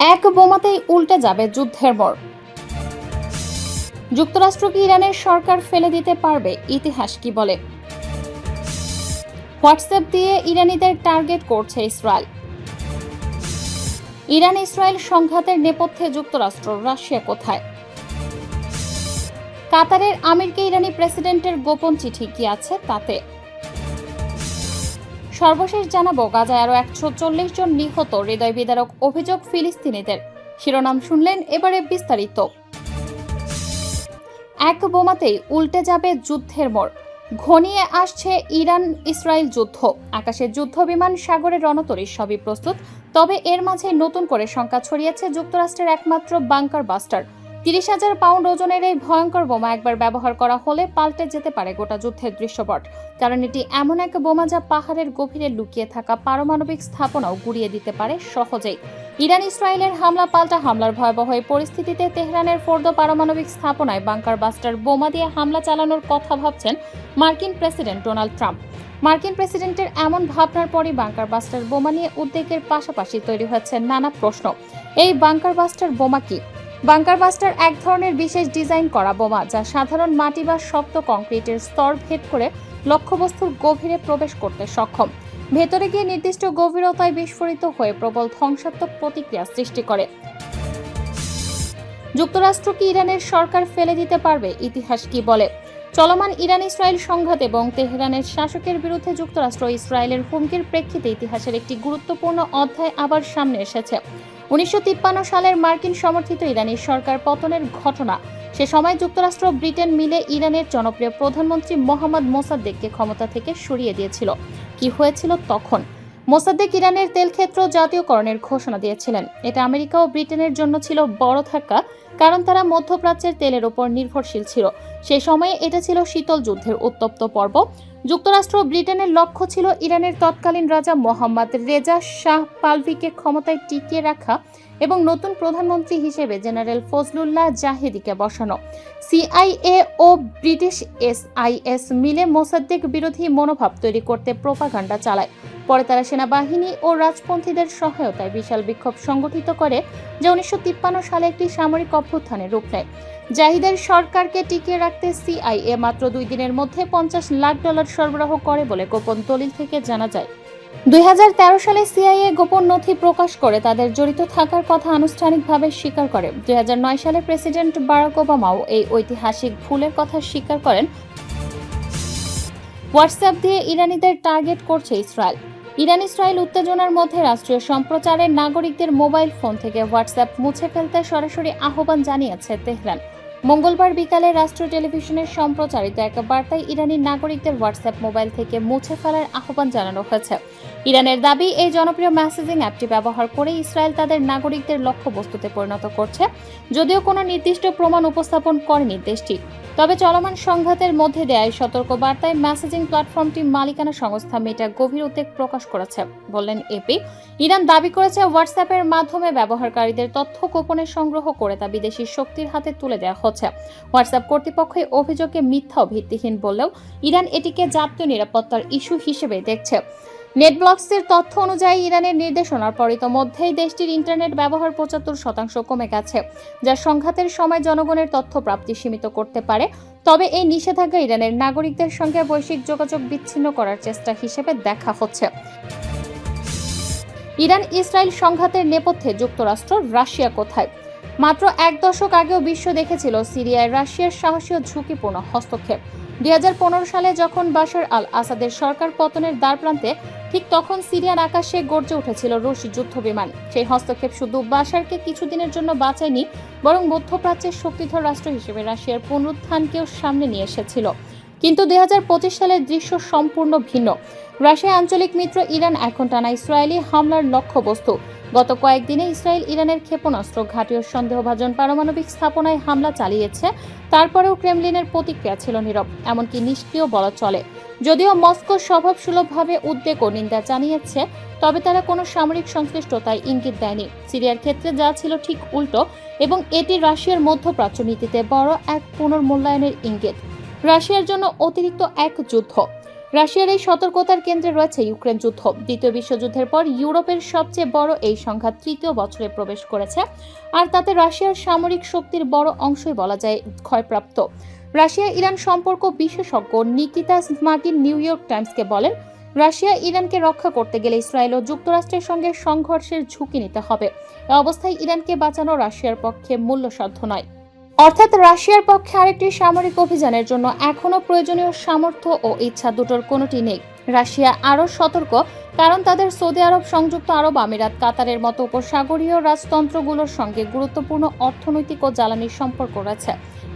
এক বোমাতেই উল্টে যাবে যুদ্ধের বর যুক্তরাষ্ট্র কি ইরানের সরকার ফেলে দিতে পারবে? ইতিহাস কি বলে? হোয়াটসঅ্যাপ দিয়ে ইরানিদের টার্গেট করছে ইসরায়েল। ইরান ইসরায়েল সংঘাতের নেপথ্যে যুক্তরাষ্ট্র, রাশিয়া কোথায়? কাতারের আমিরকে ইরানি প্রেসিডেন্টের গোপন চিঠি কি আছে তাতে? সর্বশেষ জানাব, গাজায় আরও একশো চল্লিশ জন নিহত, হৃদয় বিদারক অভিযোগ ফিলিস্তিনিদের। শিরোনাম শুনলেন এবারে বিস্তারিত। এক বোমাতেই উল্টে যাবে যুদ্ধের মোড়। ঘনিয়ে আসছে ইরান ইসরায়েল যুদ্ধ। আকাশে যুদ্ধ বিমান সাগরে রণতরী, সবই প্রস্তুত। তবে এর মাঝে নতুন করে শঙ্কা ছড়িয়েছে যুক্তরাষ্ট্রের একমাত্র বাংকার বাস্টার। তিরিশ হাজার পাউন্ড ওজনের এই ভয়ঙ্কর বোমা একবার ব্যবহার করা হলে পাল্টে যেতে পারে গোটা যুদ্ধের দৃশ্যপট। কারণ এটি এমন এক বোমা যা পাহাড়ের গভীরে লুকিয়ে থাকা পারমাণবিক স্থাপনাও গুড়িয়ে দিতে পারে সহজেই। ইরান ইসরায়েলের হামলা পাল্টা হামলার ভয়াবহ পরিস্থিতিতে তেহরানের ফোর্দো পারমাণবিক স্থাপনায় বাংকার বাস্টার বোমা দিয়ে হামলা চালানোর কথা ভাবছেন মার্কিন প্রেসিডেন্ট ডোনাল্ড ট্রাম্প। মার্কিন প্রেসিডেন্টের এমন ভাবনার পরই বাংকার বাস্টার বোমা নিয়ে উদ্বেগের পাশাপাশি তৈরি হয়েছে নানা প্রশ্ন। এই বাংকার বাস্টার বোমা কি? বাংকার বাস্টার এক ধরনের বিশেষ ডিজাইন করা বোমা, যা সাধারণ মাটি বা শক্ত কংক্রিটের স্তর ভেদ করে লক্ষ্যবস্তুর গভীরে প্রবেশ করতে সক্ষম। ভেতরে গিয়ে নির্দিষ্ট গভীরতায় বিস্ফোরিত হয়ে প্রবল ধ্বংসাত্মক প্রতিক্রিয়া সৃষ্টি করে। যুক্তরাষ্ট্র কি ইরানের সরকার ফেলে দিতে পারবে, ইতিহাস কি বলে? চলমান ইরান ইসরায়েল সংঘাত এবং তেহরানের শাসকের বিরুদ্ধে যুক্তরাষ্ট্র ইসরায়েলের হুমকির প্রেক্ষিতে ইতিহাসের একটি গুরুত্বপূর্ণ অধ্যায় আবার সামনে এসেছে। উনিশশো তিপ্পান্ন সালের মার্কিন সমর্থিত ইরানি সরকার পতনের ঘটনা। সে সময় যুক্তরাষ্ট্র, ব্রিটেন মিলে ইরানের জনপ্রিয় প্রধানমন্ত্রী মোহাম্মদ মোসাদ্দেককে ক্ষমতা থেকে সরিয়ে দিয়েছিল। কি হয়েছিল তখন? মোসাদ্দেক ইরানের তেল ক্ষেত্র জাতীয়করণের ঘোষণা দিয়েছিলেন। এটা আমেরিকা ও ব্রিটেনের জন্য ছিল বড় ধাক্কা, কারণ তারা মধ্যপ্রাচ্যের তেলের ওপর নির্ভরশীল ছিল। সেই সময়ে এটা ছিল শীতল যুদ্ধের উত্তপ্ত পর্ব। যুক্তরাষ্ট্র ব্রিটেনের লক্ষ্য ছিল ইরানের তৎকালীন রাজা মোহাম্মদ রেজা শাহ পালভিকে ক্ষমতায় টিকিয়ে রাখা এবং নতুন প্রধানমন্ত্রী হিসেবে জেনারেল ফজলুল্লাহ জাহেদিকে বসানো। সিআইএ ও ব্রিটিশ এসআইএস মিলে মোসাদ্দেক বিরোধী মনোভাব তৈরি করতে প্রোপাগান্ডা চালায়। পরে তারা সেনাবাহিনী ও রাজপন্থীদের সহায়তায় বিশাল বিক্ষোভ সংগঠিত করে, যা উনিশশো তিপ্পান্ন সালে একটি সামরিক অভ্যুত্থানের রূপ নেয়। জাহিদের সরকারকে টিকিয়ে রাখতে সিআইএ মাত্র দুই দিনের মধ্যে পঞ্চাশ লাখ ডলার সরবরাহ করে বলে গোপন দলিল থেকে জানা যায়। দুই হাজার তেরো সালে সিআইএ গোপন নথি প্রকাশ করে তাদের জড়িত থাকার কথা আনুষ্ঠানিকভাবে স্বীকার করে। দুই হাজার নয় সালে প্রেসিডেন্ট বারাক ওবামাও এই ঐতিহাসিক ভুলের কথা স্বীকার করেন। হোয়াটসঅ্যাপ দিয়ে ইরানিদের টার্গেট করছে ইসরায়েল। ইরান ইসরায়েল উত্তেজনার মধ্যে রাষ্ট্রীয় সম্প্রচারের নাগরিকদের মোবাইল ফোন থেকে হোয়াটসঅ্যাপ মুছে ফেলতে সরাসরি আহ্বান জানিয়েছে তেহরান। মঙ্গলবার বিকালে রাষ্ট্র টেলিভিশনের সম্প্রচারিত এক বার্তায় ইরানের নাগরিকদের হোয়াটসঅ্যাপ মোবাইল থেকে মুছে ফেলার আহ্বান জানানো হয়েছে। ইরানের দাবি, এই জনপ্রিয় মেসেজিং অ্যাপটি ব্যবহার করে ইসরায়েল তাদের নাগরিকদের লক্ষ্যবস্তুতে পরিণত করছে, যদিও কোনো নির্দিষ্ট প্রমাণ উপস্থাপন করেনি দেশটি। তবে চলমান সংঘাতের মধ্যে দেয়া এই সতর্ক বার্তায় মেসেজিং প্ল্যাটফর্মটি মালিকানা সংস্থা মেটা গভীর উদ্বেগ প্রকাশ করেছে, বললেন এপি ইরান দাবি করেছে হোয়াটসঅ্যাপের মাধ্যমে ব্যবহারকারীদের তথ্য গোপনে সংগ্রহ করে তা বিদেশি শক্তির হাতে তুলে দেওয়া হচ্ছে। হোয়াটসঅ্যাপ কর্তৃপক্ষ অভিযোগে মিথ্যা ভিত্তিহীন বললেও ইরান এটিকে জাতীয় নিরাপত্তার ইস্যু হিসেবে দেখছে। নেটব্লকসের তথ্য অনুযায়ী ইরানের নির্দেশনার পর ইতোমধ্যেই দেশটির ইন্টারনেট ব্যবহার পঁচাত্তর শতাংশ কমে গেছে, যা সংঘাতের সময় জনগণের তথ্য প্রাপ্তি সীমিত করতে পারে। তবে এই নিষেধাজ্ঞা ইরানের নাগরিকদের সঙ্গে বৈশ্বিক যোগাযোগ বিচ্ছিন্ন করার চেষ্টা হিসেবে দেখা হচ্ছে। ইরান ইসরায়েল সংঘাতের নেপথ্যে যুক্তরাষ্ট্র, রাশিয়া কোথায়? মাত্র এক দশক আগেও বিশ্ব দেখেছিল সিরিয়ায় রাশিয়ার সাহসী ও ঝুঁকিপূর্ণ হস্তক্ষেপ। দু হাজার পনেরো সালে যখন বাশার আল আসাদের সরকার পতনের দ্বারপ্রান্তে, ঠিক তখন সিরিয়ার আকাশে গর্জে উঠেছিল রুশ যুদ্ধ বিমান সেই হস্তক্ষেপ শুধু বাশারকে কিছুদিনের জন্য বাঁচায়নি, বরং মধ্যপ্রাচ্যের শক্তিধর রাষ্ট্র হিসেবে রাশিয়ার পুনরুত্থানকেও সামনে নিয়ে এসেছিল। কিন্তু দুই হাজার পঁচিশ সালের দৃশ্য সম্পূর্ণ ভিন্ন। রাশিয়া আঞ্চলিক মিত্র ইরান এখন টানা ইসরায়েলি হামলার লক্ষ্যবস্তু। গত কয়েকদিনে ইসরায়েল ইরানের ক্ষেপণাস্ত্র ঘাঁটি ও সন্দেহভাজন পারমাণবিক স্থাপনায় হামলা চালিয়েছে, তারপরেও ক্রেমলিনের প্রতিক্রিয়া ছিল নীরব, এমনকি নিষ্ক্রিয় বলা চলে। যদিও মস্কো স্বভাবসুলভভাবে উদ্বেগ ও নিন্দা জানিয়েছে, তবে তারা কোনো সামরিক সংশ্লিষ্টতায় ইঙ্গিত দেয়নি। সিরিয়ার ক্ষেত্রে যা ছিল ঠিক উল্টো, এবং এটি রাশিয়ার মধ্যপ্রাচ্য নীতিতে বড় এক পুনর্মূল্যায়নের ইঙ্গিত। রাশিয়ার জন্য অতিরিক্ত এক যুদ্ধ। রাশিয়ার এই সতর্কতার কেন্দ্রে রয়েছে ইউক্রেন যুদ্ধ। দ্বিতীয় বিশ্বযুদ্ধের পর ইউরোপের সবচেয়ে বড় এই সংঘাত তৃতীয় বছরে প্রবেশ করেছে, আর তাতে রাশিয়ার সামরিক শক্তির বড় অংশই বলা যায় ক্ষয়প্রাপ্ত। রাশিয়া ইরান সম্পর্ক বিশেষজ্ঞ নিকিতা স্মাগিন নিউ ইয়র্ক টাইমসকে বলেন, রাশিয়া ইরানকে রক্ষা করতে গেলে ইসরায়েল ও যুক্তরাষ্ট্রের সঙ্গে সংঘর্ষের ঝুঁকি নিতে হবে। অবস্থায় ইরানকে বাঁচানো রাশিয়ার পক্ষে মূল্যসাধ্য নয়। অর্থাৎ রাশিয়ার পক্ষে আরেকটি সামরিক অভিযানের জন্য এখনও প্রয়োজনীয় সামর্থ্য ও ইচ্ছা দুটোর কোনোটি নেই। রাশিয়া আরও সতর্ক, কারণ তাদের সৌদি আরব সংযুক্ত আরব আমিরাত, কাতারের মতো উপসাগরীয় রাজতন্ত্রগুলোর সঙ্গে গুরুত্বপূর্ণ অর্থনৈতিক ও জ্বালানি সম্পর্ক রয়েছে।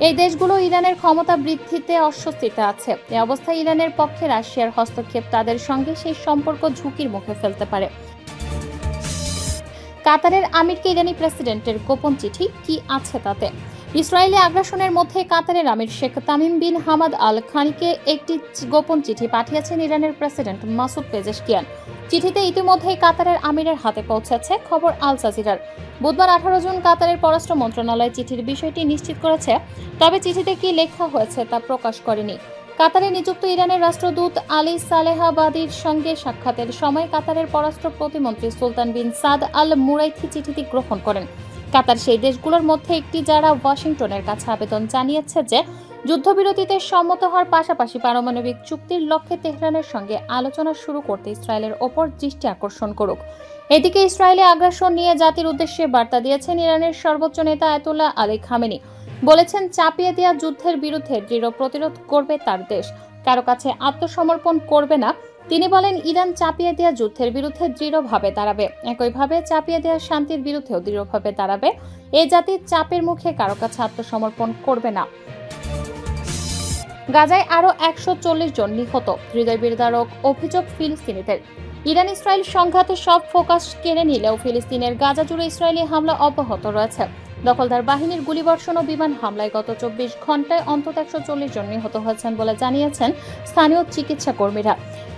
এই দেশগুলো ইরানের ক্ষমতা বৃদ্ধিতে অস্বস্তিতে আছে। এ অবস্থায় ইরানের পক্ষে রাশিয়ার হস্তক্ষেপ তাদের সঙ্গে সেই সম্পর্ক ঝুঁকির মুখে ফেলতে পারে। কাতারের আমিরকে ইরানি প্রেসিডেন্টের গোপন চিঠি কি আছে তাতে? ইসরায়েলি আগ্রাসনের মধ্যে কাতারের emir Sheikh Tamim bin Hamad Al খানিকে একটি গোপন চিঠি পাঠিয়েছেন ইরানের প্রেসিডেন্ট মাসুদ পেজেশকিয়ান। চিঠিতে ইতিমধ্যেই কাতারের আমিরের হাতে পৌঁছেছে খবর আল জাজিরার। বুধবার আঠারো জুন কাতারের পররাষ্ট্র মন্ত্রণালয় চিঠির বিষয়টি নিশ্চিত করেছে, তবে চিঠিতে কি লেখা হয়েছে তা প্রকাশ করেনি। কাতারে নিযুক্ত ইরানের রাষ্ট্রদূত আলী সালেহাবাদির সঙ্গে সাক্ষাতের সময় কাতারের পররাষ্ট্র প্রতিমন্ত্রী সুলতান বিন সাদ আল মুরাইথি চিঠিটি গ্রহণ করেন। কাতার সেই দেশগুলোর মধ্যে একটি যারা ওয়াশিংটনের কাছে আবেদন জানিয়েছে যে যুদ্ধবিরতিতে সম্মত হওয়ার পাশাপাশি পারমাণবিক চুক্তির লক্ষ্যে তেহরানের সঙ্গে আলোচনা শুরু করতে ইসরায়েলের ওপর দৃষ্টি আকর্ষণ করুক। এদিকে ইসরায়েলে আগ্রাসন নিয়ে জাতির উদ্দেশ্যে বার্তা দিয়েছেন ইরানের সর্বোচ্চ নেতা আয়তুল্লাহ আলী খামেনি। বলেছেন, চাপিয়ে দেওয়া যুদ্ধের বিরুদ্ধে দৃঢ় প্রতিরোধ করবে তার দেশ। কারও কাছে আত্মসমর্পণ করবে না তিনি বলেন, ইরান চাপিয়ে দেওয়া যুদ্ধের বিরুদ্ধে দৃঢ়ভাবে দাঁড়াবে। একইভাবে চাপিয়ে দেওয়া শান্তির বিরুদ্ধেও দৃঢ়ভাবে দাঁড়াবে। এ জাতির চাপের মুখে কারও কাছে আত্মসমর্পণ করবে না। গাজায় আরও একশো চল্লিশ জন নিহত। হৃদয় বিদারক অভিযোগ ফিলিস্তিনিদের। ইরান ইসরায়েল সংঘাতে সব ফোকাস কেড়ে নিলেও ফিলিস্তিনের গাজা জুড়ে ইসরায়েলি হামলা অব্যাহত রয়েছে। দখলদার বাহিনীর গুলিবর্ষণ ও বিমান হামলায় গত চব্বিশ ঘন্টায় অন্তত একশো চল্লিশ জন নিহত হয়েছেন বলে জানিয়েছেন স্থানীয় চিকিৎসা কর্মীরা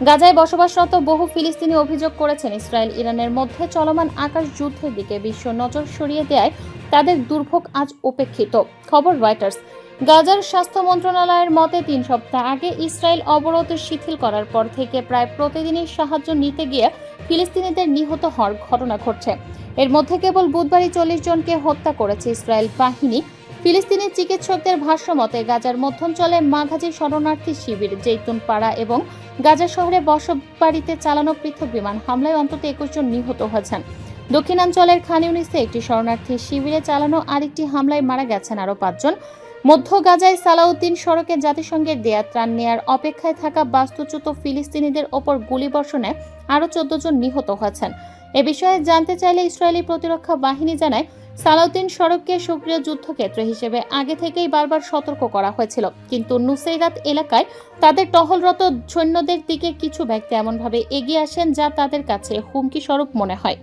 গাজায় বসবাসরত বহু ফিলিস্তিনি অভিযোগ করেছেন ইসরায়েল ইরানের মধ্যে চলমান আকাশ যুদ্ধের দিকে বিশ্ব নজর সরিয়ে দেয় তাদের দুর্ভোগ আজ উপেক্ষিত। খবর রয়টার্স। গাজার স্বাস্থ্য মন্ত্রণালয়ের মতে তিন সপ্তাহ আগে ইসরায়েল অবরোধ শিথিল করার পর থেকে প্রায় প্রতিদিনই সাহায্য নিতে গিয়ে ফিলিস্তিনিদের নিহত হওয়ার ঘটনা ঘটছে। এর মধ্যে কেবল বুধবারই চল্লিশ জনকে হত্যা করেছে ইসরায়েল বাহিনী। ফিলিস্তিনি চিকিৎসকদের ভাষ্য মতে গাজার মধ্যঞ্চলে মাঘাজি শরণার্থী শিবির জৈতুন পাড়া এবং গাজা শহরে বসবাড়িতে চালানো পৃথক বিমান হামলায় অন্তত একুশ জন নিহত হয়েছেন। দক্ষিণাঞ্চলের খান ইউনিসে একটি শরণার্থী শিবিরে চালানো আরেকটি হামলায় মারা গেছেন আরও পাঁচজন। মধ্য গাজায় সালাউদ্দিন সড়কে জাতিসংঘের দেয়া ত্রাণ নেয়ার অপেক্ষায় থাকা বাস্তুচ্যুত ফিলিস্তিনিদের ওপর গুলিবর্ষণে আরও চোদ্দ জন নিহত হয়েছেন। এ বিষয়ে জানতে চাইলে ইসরায়েলি প্রতিরক্ষা বাহিনী জানায়, সালাউদ্দিন সড়ককে সক্রিয় যুদ্ধক্ষেত্র হিসেবে আগে থেকেই বারবার সতর্ক করা হয়েছিল। কিন্তু নুসেইরাত এলাকায় তাদের টহলরত সৈন্যদের দিকে কিছু ব্যক্তি এমনভাবে এগিয়ে আসেন যা তাদের কাছে হুমকি স্বরূপ মনে হয়।